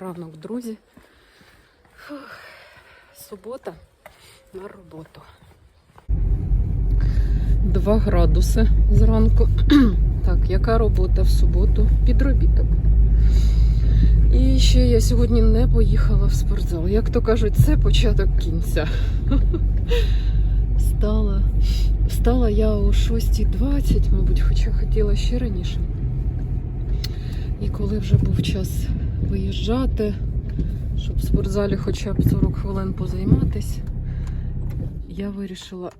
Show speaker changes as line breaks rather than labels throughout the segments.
ранок, друзі. Фух, Субота на роботу. 2 градуси зранку. так, яка робота в суботу? Підробіток. І ще я сьогодні не поїхала в спортзал. Як то кажуть, це початок кінця. Встала. Встала я о 6.20, мабуть, хоча хотіла ще раніше. І коли вже був час виїжджати, щоб в спортзалі хоча б 40 хвилин позайматись, я вирішила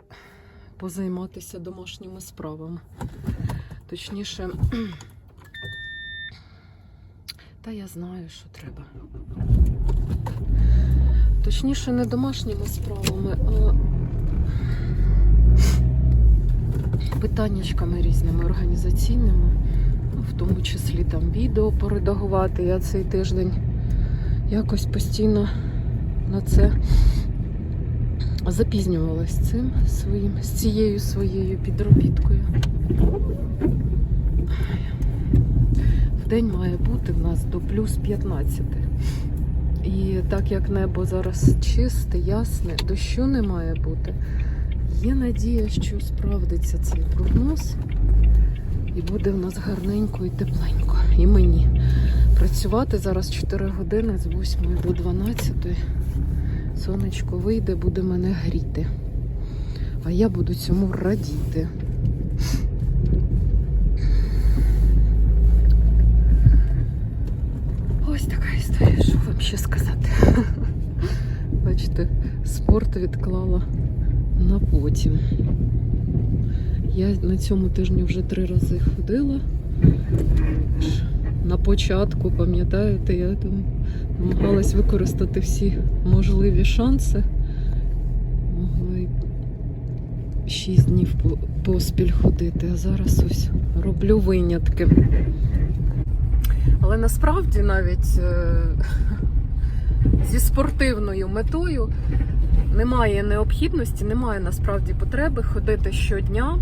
позайматися домашніми справами. Точніше, та я знаю, що треба. Точніше, не домашніми справами, а питаннячками різними організаційними, в тому числі там відео поредагувати. Я цей тиждень якось постійно на це запізнювалась цим своїм, з цією своєю підробіткою. В день має бути в нас до плюс 15. І так як небо зараз чисте, ясне, дощу не має бути. Є надія, що справдиться цей прогноз, і буде в нас гарненько і тепленько. І мені працювати зараз 4 години з 8 до 12. Сонечко вийде, буде мене гріти. А я буду цьому радіти. Ось така історія, що вам ще сказати. Бачите, спорт відклала на потім. Я на цьому тижні вже три рази ходила. На початку, пам'ятаєте, я там намагалась використати всі можливі шанси. Могла й шість днів поспіль ходити, а зараз ось роблю винятки. Але насправді навіть е, зі спортивною метою немає необхідності, немає насправді потреби ходити щодня.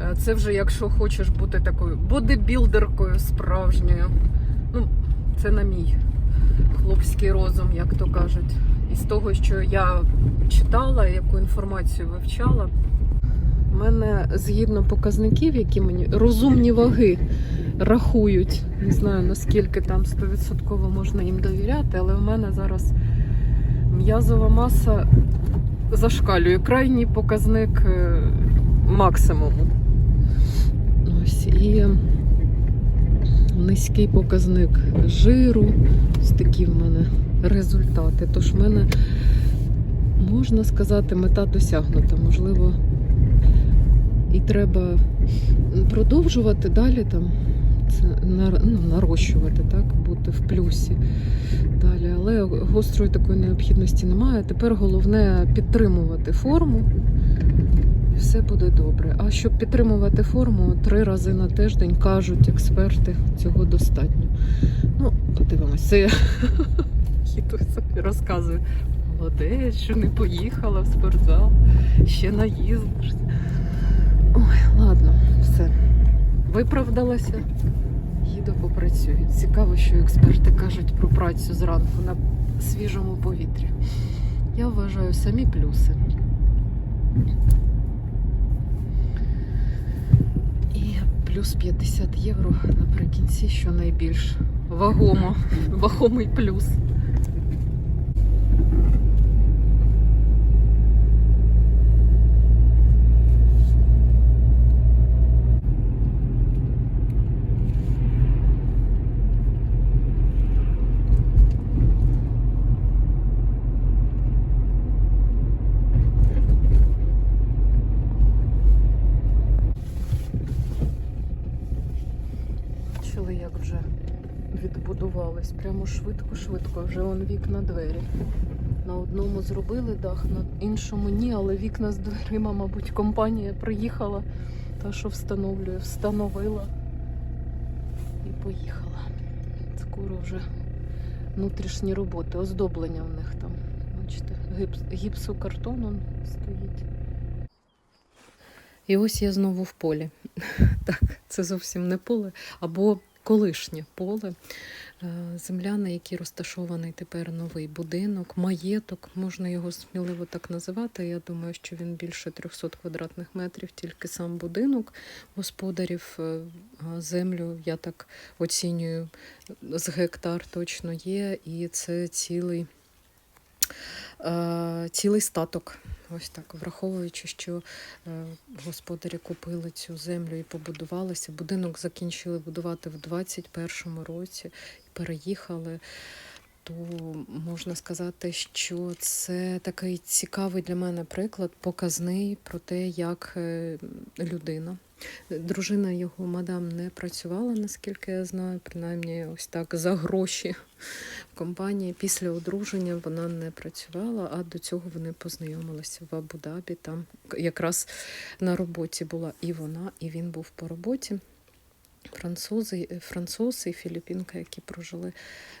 Е, Це вже якщо хочеш бути такою бодибілдеркою справжньою. Ну, це на мій хлопський розум, як то кажуть. І з того, що я читала, яку інформацію вивчала, в мене згідно показників, які мені розумні ваги рахують. Не знаю наскільки там 100% можна їм довіряти, але в мене зараз м'язова маса зашкалює. Крайній показник е, максимуму. Ось і низький показник жиру. Ось такі в мене результати. Тож в мене, можна сказати, мета досягнута. Можливо, і треба продовжувати далі там ну, нарощувати, так, бути в плюсі далі. Але гострої такої необхідності немає. Тепер головне підтримувати форму. І все буде добре. А щоб підтримувати форму, три рази на тиждень кажуть експерти, цього достатньо. Ну, подивимось, це я їду собі розказую. Молодець, що не поїхала в спортзал, ще наїздишся. Ой, ладно, все. Виправдалася. Їду попрацюю. Цікаво, що експерти кажуть про працю зранку на свіжому повітрі. Я вважаю самі плюси. І плюс 50 євро наприкінці, що найбільш вагомо, вагомий плюс. Бачили, як вже відбудувались. Прямо швидко-швидко. Вже вон вікна двері. На одному зробили дах, на іншому ні, але вікна з дверима, мабуть, компанія приїхала, та що встановлює, встановила і поїхала. Скоро вже внутрішні роботи, оздоблення в них там. Бачите, гіпс, гіпсокартон он стоїть. І ось я знову в полі. Так, це зовсім не поле. Або колишнє поле. Е, Земля, на якій розташований тепер новий будинок, маєток, можна його сміливо так називати. Я думаю, що він більше 300 квадратних метрів, тільки сам будинок господарів. Е, Землю я так оцінюю з гектар точно є, і це цілий, е, цілий статок. Ось так, враховуючи, що е, господарі купили цю землю і побудувалися. Будинок закінчили будувати в 21-му році і переїхали. То можна сказати, що це такий цікавий для мене приклад, показний про те, як е, людина. Дружина його мадам не працювала, наскільки я знаю, принаймні ось так за гроші в компанії. Після одруження вона не працювала, а до цього вони познайомилися в Абу-Дабі. Там якраз на роботі була і вона, і він був по роботі. Французи, французи і філіппінка, які прожили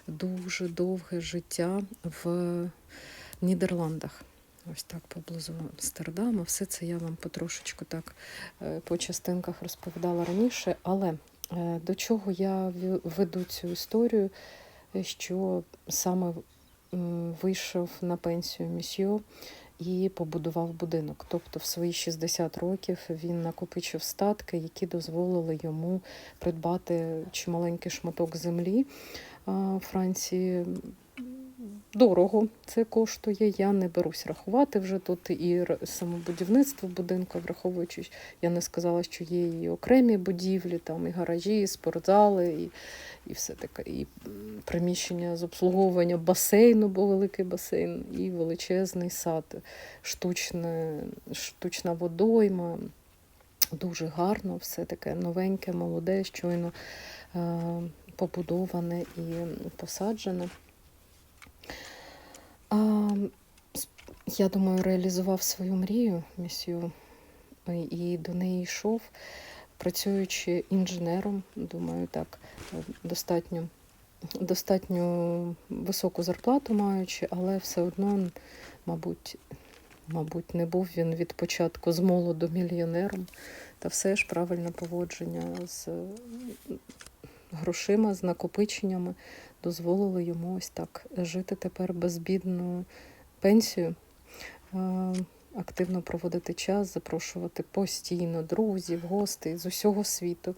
дуже довге життя в Нідерландах. Ось так поблизу Амстердама. Все це я вам потрошечку так е, по частинках розповідала раніше. Але е, до чого я веду цю історію, що саме вийшов на пенсію місьо і побудував будинок. Тобто в свої 60 років він накопичив статки, які дозволили йому придбати чималенький шматок землі Франції. Дорого це коштує. Я не берусь рахувати вже тут і р- саме будівництво будинку, враховуючи, я не сказала, що є і окремі будівлі, там і гаражі, і спортзали, і, і все таке, і приміщення з обслуговування басейну, бо великий басейн, і величезний сад, штучне, штучна водойма. Дуже гарно, все таке новеньке, молоде, щойно е, побудоване і посаджене. Я думаю, реалізував свою мрію місію і- і до неї йшов, працюючи інженером, думаю, так, е, достатньо, достатньо високу зарплату маючи, але все одно, мабуть, мабуть, не був він від початку з молоду мільйонером. Та все ж правильне поводження з е, грошима, з накопиченнями дозволило йому ось так жити тепер безбідну пенсію, е, активно проводити час, запрошувати постійно друзів, гостей з усього світу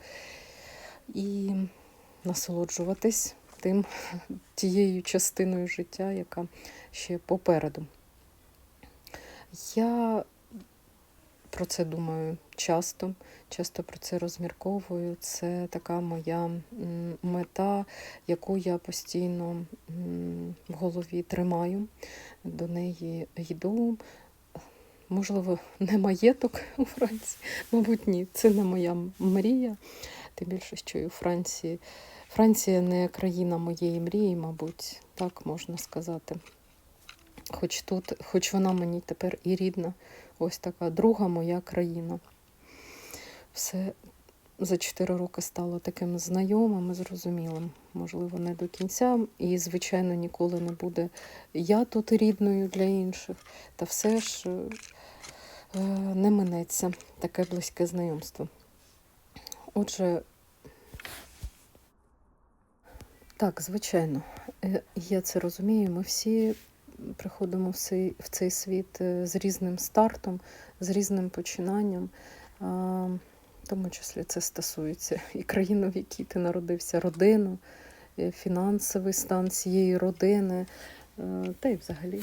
і насолоджуватись тим тією частиною життя, яка ще попереду. Я про це думаю часто, часто про це розмірковую. Це така моя мета, яку я постійно в голові тримаю, до неї йду. Можливо, не маєток у Франції, мабуть, ні, це не моя мрія. Тим більше, що і у Франції. Франція не країна моєї мрії, мабуть, так можна сказати. Хоч тут, хоч вона мені тепер і рідна, ось така друга моя країна. Все за 4 роки стало таким знайомим і зрозумілим. Можливо, не до кінця. І, звичайно, ніколи не буде я тут рідною для інших. Та все ж е, е, не минеться таке близьке знайомство. Отже, так, звичайно, е, я це розумію. Ми всі приходимо в цей, в цей світ з різним стартом, з різним починанням. В тому числі це стосується і країни, в якій ти народився, родину, е, фінансовий стан цієї родини, е, та й взагалі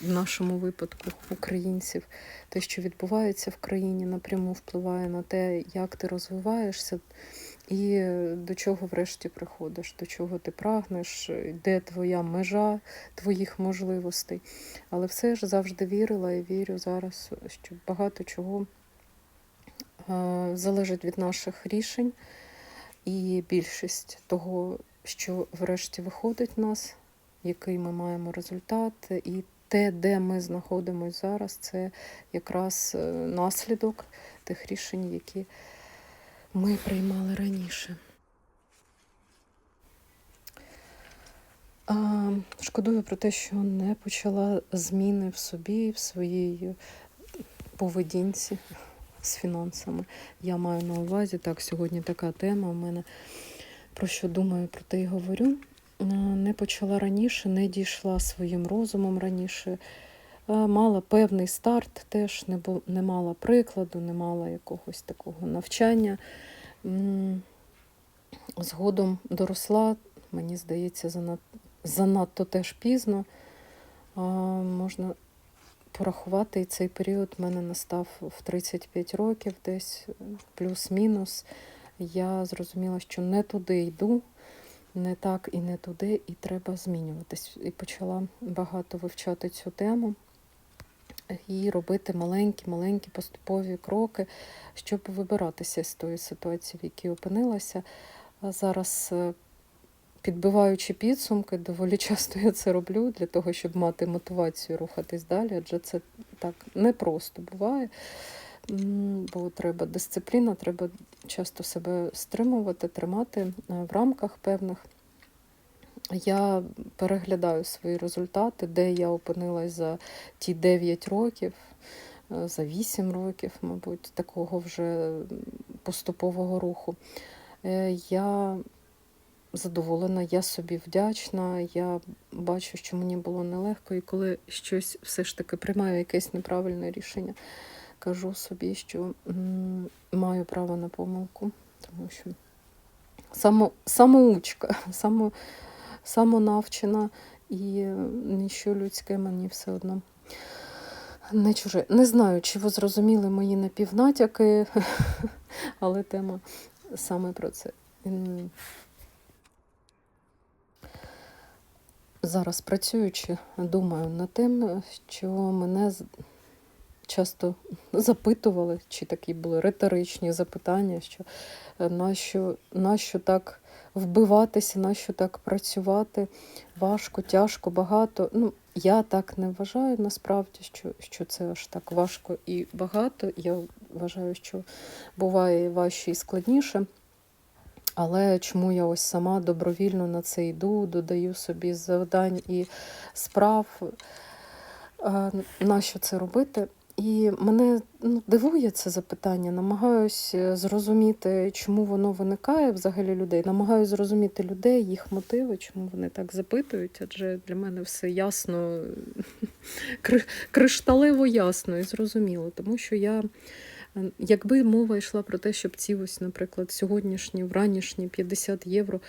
в нашому випадку українців. Те, що відбувається в країні, напряму впливає на те, як ти розвиваєшся. І е, до чого врешті приходиш, до чого ти прагнеш, де твоя межа твоїх можливостей. Але все ж завжди вірила і вірю зараз, що багато чого залежить від наших рішень, і більшість того, що врешті виходить в нас, який ми маємо результат, і те, де ми знаходимося зараз, це якраз е, наслідок тих рішень, які ми приймали раніше. Шкодую про те, що не почала зміни в собі, в своїй поведінці з фінансами. Я маю на увазі, так, сьогодні така тема в мене про що думаю, про те й говорю. Е, Не почала раніше, не дійшла своїм розумом раніше. Е, Мала певний старт, теж не, бу- не мала прикладу, не мала якогось такого навчання. Згодом доросла, мені здається, занад- занадто теж пізно. Можна порахувати, цей період в мене настав в 35 років, десь е, плюс-мінус. Я зрозуміла, що не туди йду, не так і не туди, і треба змінюватись. І почала багато вивчати цю тему і робити маленькі-маленькі поступові кроки, щоб вибиратися з тої ситуації, в якій опинилася. Зараз, е, підбиваючи підсумки, доволі часто я це роблю для того, щоб мати мотивацію рухатись далі, адже це так непросто буває. Бо треба дисципліна, треба часто себе стримувати, тримати е, в рамках певних. Я переглядаю свої результати, де я опинилась за ті 9 років, е, за 8 років, мабуть, такого вже поступового руху. Е, Я задоволена, я собі вдячна, я бачу, що мені було нелегко, і коли щось все ж таки приймаю якесь неправильне рішення, кажу собі, що маю право на помилку, тому що само, самоучка, само, самонавчена і ніщо людське мені все одно. Не чуже. Не знаю, чи ви зрозуміли мої напівнатяки, але тема саме про це. М, Зараз працюючи, думаю над тим, що мене часто запитували, чи такі були риторичні запитання, що е, нащо, нащо так вбиватися, нащо так працювати важко, тяжко, багато. Ну, я так не вважаю насправді, що, що це аж так важко і багато. Я вважаю, що буває важче і складніше. Але чому я ось сама добровільно на це йду, додаю собі завдань і справ, е, на що це робити? І мене ну, дивує це запитання, намагаюсь е, зрозуміти, чому воно виникає взагалі людей. Намагаюсь зрозуміти людей, їх мотиви, чому вони так запитують, адже для мене все ясно, кри- кришталево ясно і зрозуміло, тому що я. Е, Якби мова йшла про те, щоб ці ось, наприклад, сьогоднішні, вранішні 50 євро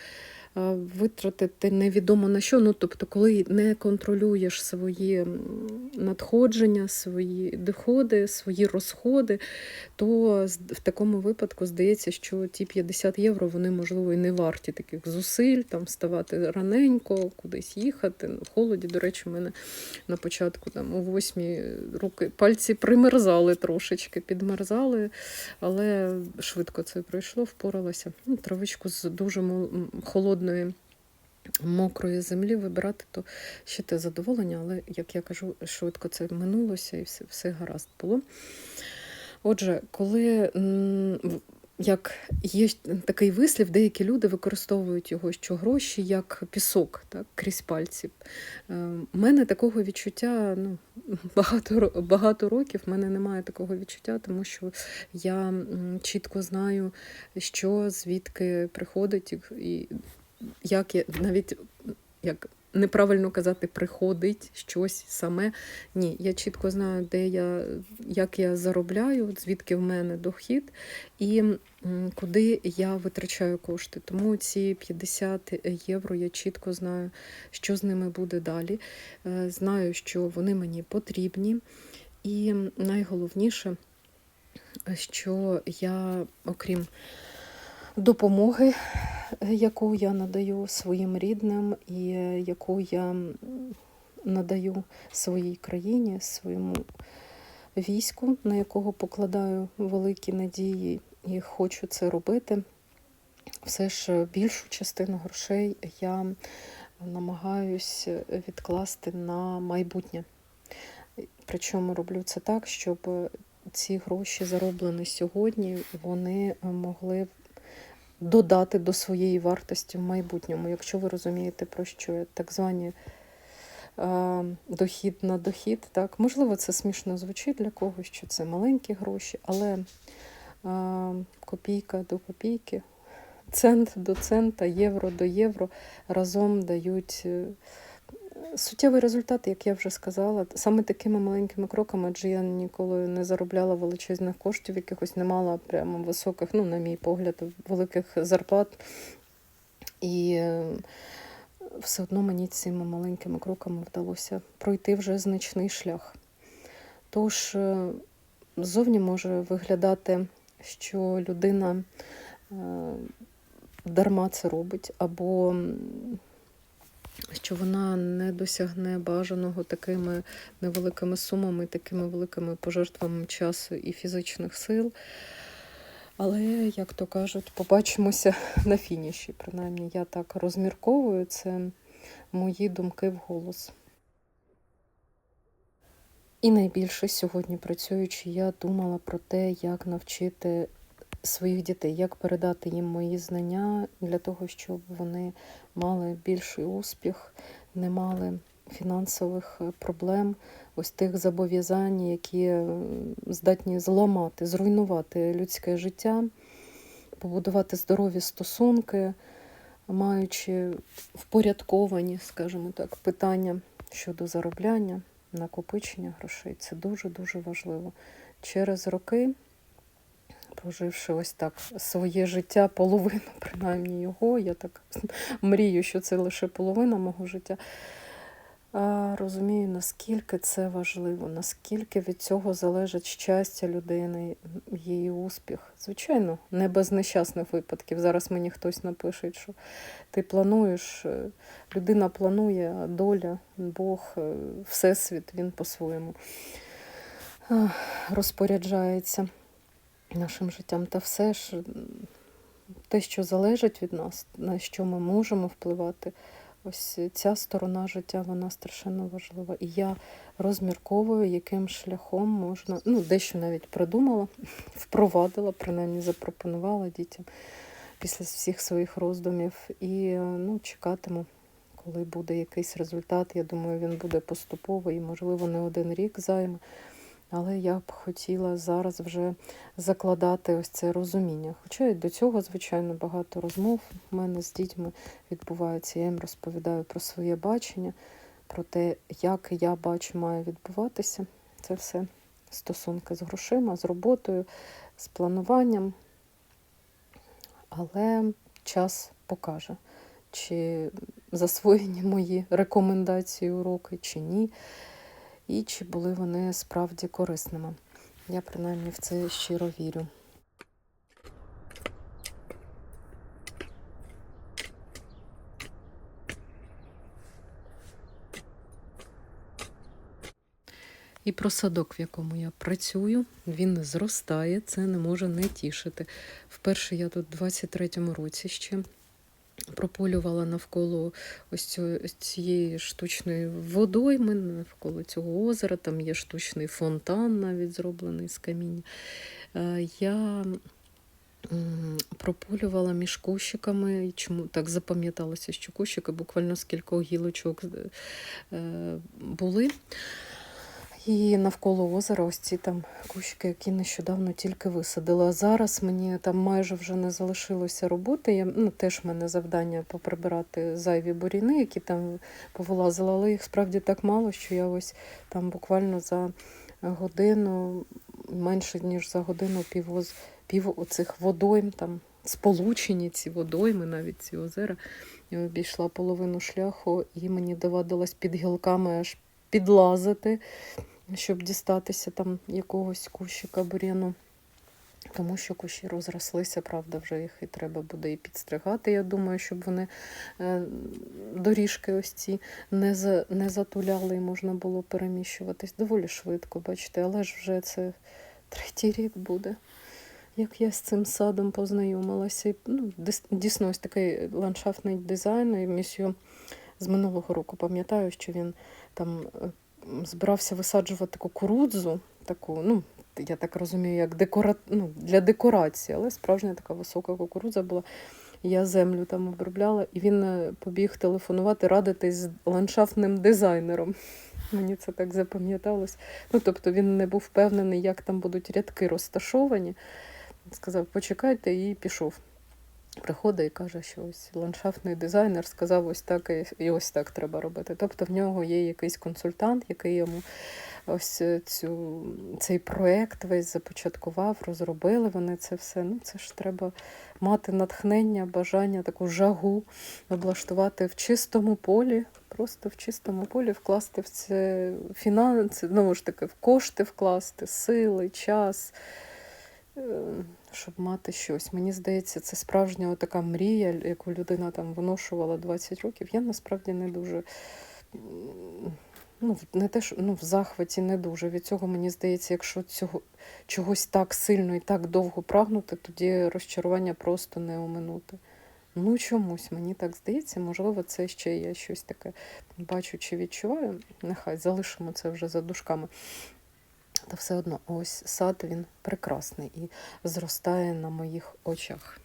витратити невідомо на що. Ну, тобто, коли не контролюєш свої надходження, свої доходи, свої розходи, то в такому випадку здається, що ті 50 євро вони, можливо, і не варті таких зусиль, там вставати раненько, кудись їхати. Ну, в холоді, до речі, у мене на початку там у восьмі руки пальці примерзали трошечки, підмерзали, але швидко це пройшло, впоралася. Ну, травичку з дуже мол- м, холодної. Мокрої землі вибирати, то ще те задоволення, але, як я кажу, швидко це минулося і все, все гаразд було. Отже, коли як є такий вислів, деякі люди використовують його, що гроші як пісок, так, крізь пальці. У мене такого відчуття ну, багато, багато років, в мене немає такого відчуття, тому що я чітко знаю, що звідки приходить, і як я навіть як неправильно казати, приходить щось саме. Ні, я чітко знаю, де я, як я заробляю, звідки в мене дохід і куди я витрачаю кошти. Тому ці 50 євро я чітко знаю, що з ними буде далі. Е, Знаю, що вони мені потрібні. І найголовніше, що я, окрім допомоги, е, яку я надаю своїм рідним, і е, яку я надаю своїй країні, своєму війську, на якого покладаю великі надії і хочу це робити. Все ж більшу частину грошей я намагаюсь відкласти на майбутнє. Причому роблю це так, щоб ці гроші, зароблені сьогодні, вони могли додати до своєї вартості в майбутньому. Якщо ви розумієте, про що я, так звані е, дохід на дохід. Так, можливо, це смішно звучить для когось, що це маленькі гроші, але е, копійка до копійки цент до цента, євро до євро разом дають е, суттєвий результат, як я вже сказала. Саме такими маленькими кроками, адже я ніколи не заробляла величезних коштів, якихось не мала прямо високих, ну, на мій погляд, великих зарплат. І е, все одно мені цими маленькими кроками вдалося пройти вже значний шлях. Тож, е, зовні може виглядати, що людина е, дарма це робить, або що вона не досягне бажаного такими невеликими сумами, такими великими пожертвами часу і фізичних сил. Але, як то кажуть, побачимося на фініші. Принаймні, я так розмірковую, це мої думки вголос. І найбільше сьогодні працюючи, я думала про те, як навчити своїх дітей, як передати їм мої знання для того, щоб вони мали більший успіх, не мали фінансових е, проблем, ось тих зобов'язань, які е, здатні зламати, зруйнувати людське життя, побудувати здорові стосунки, маючи впорядковані, скажімо так, питання щодо заробляння, накопичення грошей. Це дуже-дуже важливо. Через роки, проживши ось так своє життя, половину, принаймні його, я так мрію, що це лише половина мого життя. А, розумію, наскільки це важливо, наскільки від цього залежить щастя людини, її успіх. Звичайно, не без нещасних випадків. Зараз мені хтось напише, що ти плануєш, е, людина планує, а доля, Бог, е, Всесвіт, він по-своєму розпоряджається нашим життям. Та все ж те, що залежить від нас, на що ми можемо впливати. Ось ця сторона життя, вона страшенно важлива. І я розмірковую, яким шляхом можна, ну, дещо навіть придумала, впровадила, принаймні запропонувала дітям після всіх своїх роздумів. І ну, чекатиму, коли буде якийсь результат. Я думаю, він буде поступовий, і, можливо, не один рік займе. Але я б хотіла зараз вже закладати ось це розуміння. Хоча і до цього, звичайно, багато розмов в мене з дітьми відбувається. Я їм розповідаю про своє бачення, про те, як я бачу, має відбуватися. Це все стосунки з грошима, з роботою, з плануванням. Але час покаже, чи засвоєні мої рекомендації, уроки, чи ні і чи були вони справді корисними. Я принаймні в це щиро вірю. І про садок, в якому я працюю, він зростає, це не може не тішити. Вперше я тут в 23-му році ще прополювала навколо ось цієї штучної водойми, навколо цього озера. Там є штучний фонтан, навіть зроблений з каміння. Е, Я прополювала між кущиками. Чому так запам'яталося, що кущики буквально з кількох гілочок е, були. І навколо озера ось ці там кущики, які нещодавно тільки висадила. А зараз мені там майже вже не залишилося роботи. Я, ну, теж в мене завдання поприбирати зайві буріни, які там повилазили, але їх справді так мало, що я ось там буквально за годину, менше ніж за годину півоз, пів оцих водойм, там сполучені ці водойми, навіть ці озера. Я обійшла половину шляху, і мені доводилось під гілками аж підлазити щоб дістатися там якогось кущика бур'яну. Тому що кущі розрослися, правда, вже їх і треба буде і підстригати. Я думаю, щоб вони е, доріжки ось ці не, за, не затуляли і можна було переміщуватись доволі швидко, бачите, але ж вже це третій рік буде. Як я з цим садом познайомилася. Ну, дійсно, ось такий ландшафтний дизайн. І місію з минулого року пам'ятаю, що він там е, збирався висаджувати кукурудзу, таку, ну, я так розумію, як декора... ну, для декорації, але справжня така висока кукурудза була. Я землю там обробляла, і він е, побіг телефонувати, радитись з ландшафтним дизайнером. Мені це так запам'яталось. Ну, тобто він не був впевнений, як там будуть рядки розташовані. Сказав, почекайте, і пішов. Приходить і каже, що ось ландшафтний дизайнер сказав, ось так і- ось так треба робити. Тобто в нього є якийсь консультант, який йому ось цю, цей проект весь започаткував, розробили вони це все. Ну, це ж треба мати натхнення, бажання, таку жагу облаштувати в чистому полі, просто в чистому полі вкласти в це фінанси, знову ж таки, в кошти вкласти, сили, час. Е, Щоб мати щось. Мені здається, це справжня така мрія, яку людина там виношувала 20 років. Я насправді не дуже ну, не те, що ну, в захваті не дуже. Від цього мені здається, якщо цього чогось так сильно і так довго прагнути, тоді розчарування просто не оминути. Ну, чомусь мені так здається, можливо, це ще я щось таке бачу чи відчуваю. Нехай залишимо це вже за дужками. Та все одно, ось сад він прекрасний і зростає на моїх очах.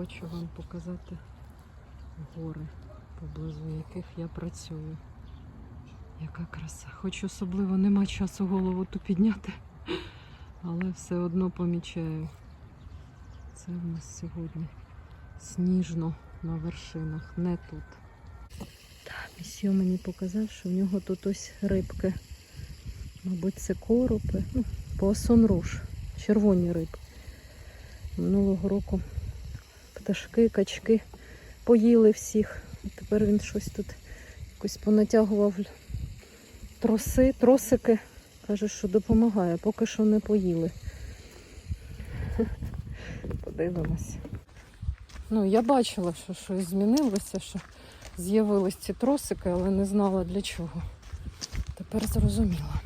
Хочу вам показати гори, поблизу яких я працюю. Яка краса. Хоч особливо нема часу голову ту підняти, але все одно помічаю. Це в нас сьогодні сніжно на вершинах, не тут. Так, місьо мені показав, що в нього тут ось рибки. Мабуть, це коропи. Ну, поасон руш, червоні рибки. Минулого року пташки, качки поїли всіх. Тепер він щось тут якось понатягував троси, тросики. Каже, що допомагає, поки що не поїли. Подивимось. Ну, я бачила, що щось змінилося, що з'явились ці тросики, але не знала для чого. Тепер зрозуміла.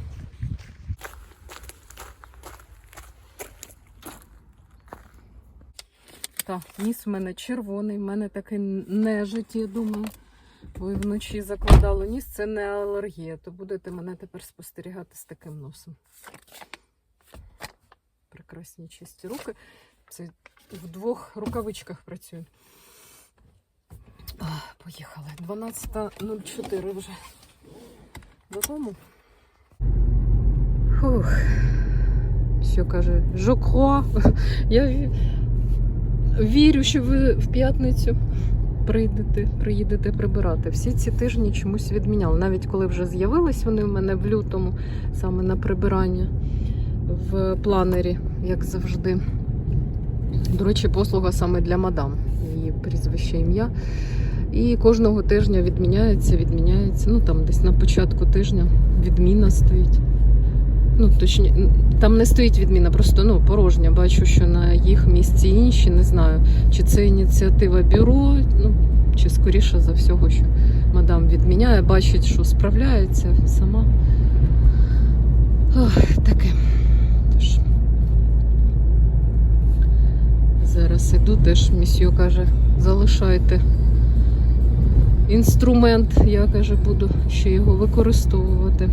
Так, ніс в мене червоний, в мене такий нежить, я думаю. Бо вночі закладало ніс, це не алергія, то будете мене тепер спостерігати з таким носом. Прекрасні чисті руки. Це в двох рукавичках працюю. А, поїхали. 12.04 вже. Додому. Фух. Що каже? Жокро. Я вірю, що ви в п'ятницю прийдете, приїдете прибирати. Всі ці тижні чомусь відміняли. Навіть коли вже з'явились вони в мене в лютому, саме на прибирання в планері, як завжди. До речі, послуга саме для мадам, її прізвище ім'я. І кожного тижня відміняється, відміняється. Ну там десь на початку тижня відміна стоїть. Ну, точні, там не стоїть відміна, просто ну, порожня. Бачу, що на їх місці інші. Не знаю, чи це ініціатива бюро, ну, чи скоріше за всього, що мадам відміняє, бачить, що справляється сама. Ох, таке. Тож. Зараз іду, теж місьо каже, залишайте інструмент, я каже, буду ще його використовувати.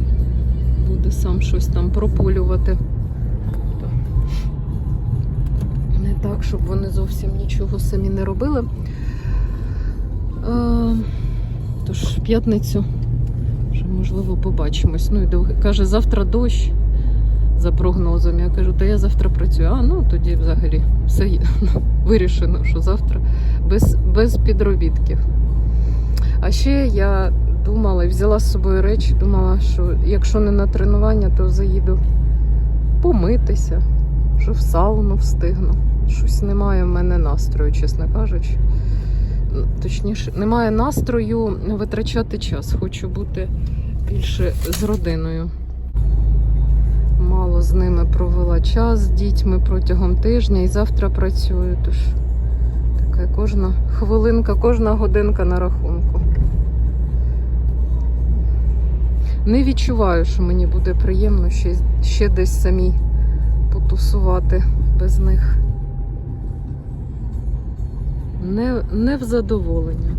Буде сам щось там прополювати. Не так, щоб вони зовсім нічого самі не робили. А, тож, в п'ятницю вже можливо побачимось. Ну і каже, завтра дощ за прогнозом. Я кажу, та я завтра працюю. А ну тоді взагалі все є. Ну, вирішено, що завтра без, без підробітків. А ще я думала і взяла з собою речі, думала, що якщо не на тренування, то заїду помитися, що в сауну встигну. Щось немає в мене настрою, чесно кажучи. Ну, Точніше, немає настрою витрачати час. Хочу бути більше з родиною. Мало з ними провела час з дітьми протягом тижня і завтра працюю. Тож така кожна хвилинка, кожна годинка на рахунку. Не відчуваю, що мені буде приємно ще, ще десь самі потусувати без них. Не, не в задоволення.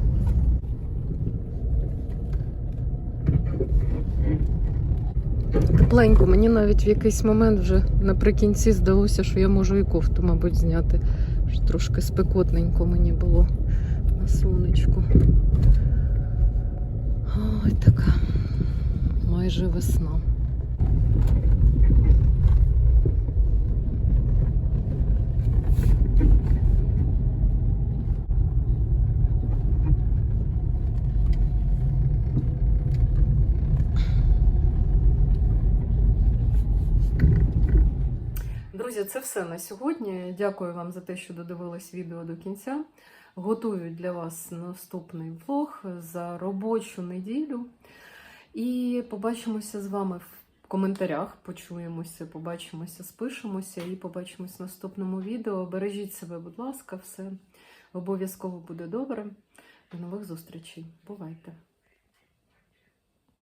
Тепленько, мені навіть в якийсь момент вже наприкінці здалося, що я можу і кофту, мабуть, зняти. Що трошки спекотненько мені було на сонечку. Ой, така майже весна. Друзі, це все на сьогодні. Дякую вам за те, що додивились відео до кінця. Готую для вас наступний влог за робочу неділю. І побачимося з вами в коментарях. Почуємося, побачимося, спишемося і побачимось в наступному відео. Бережіть себе, будь ласка, все обов'язково буде добре. До нових зустрічей. Бувайте!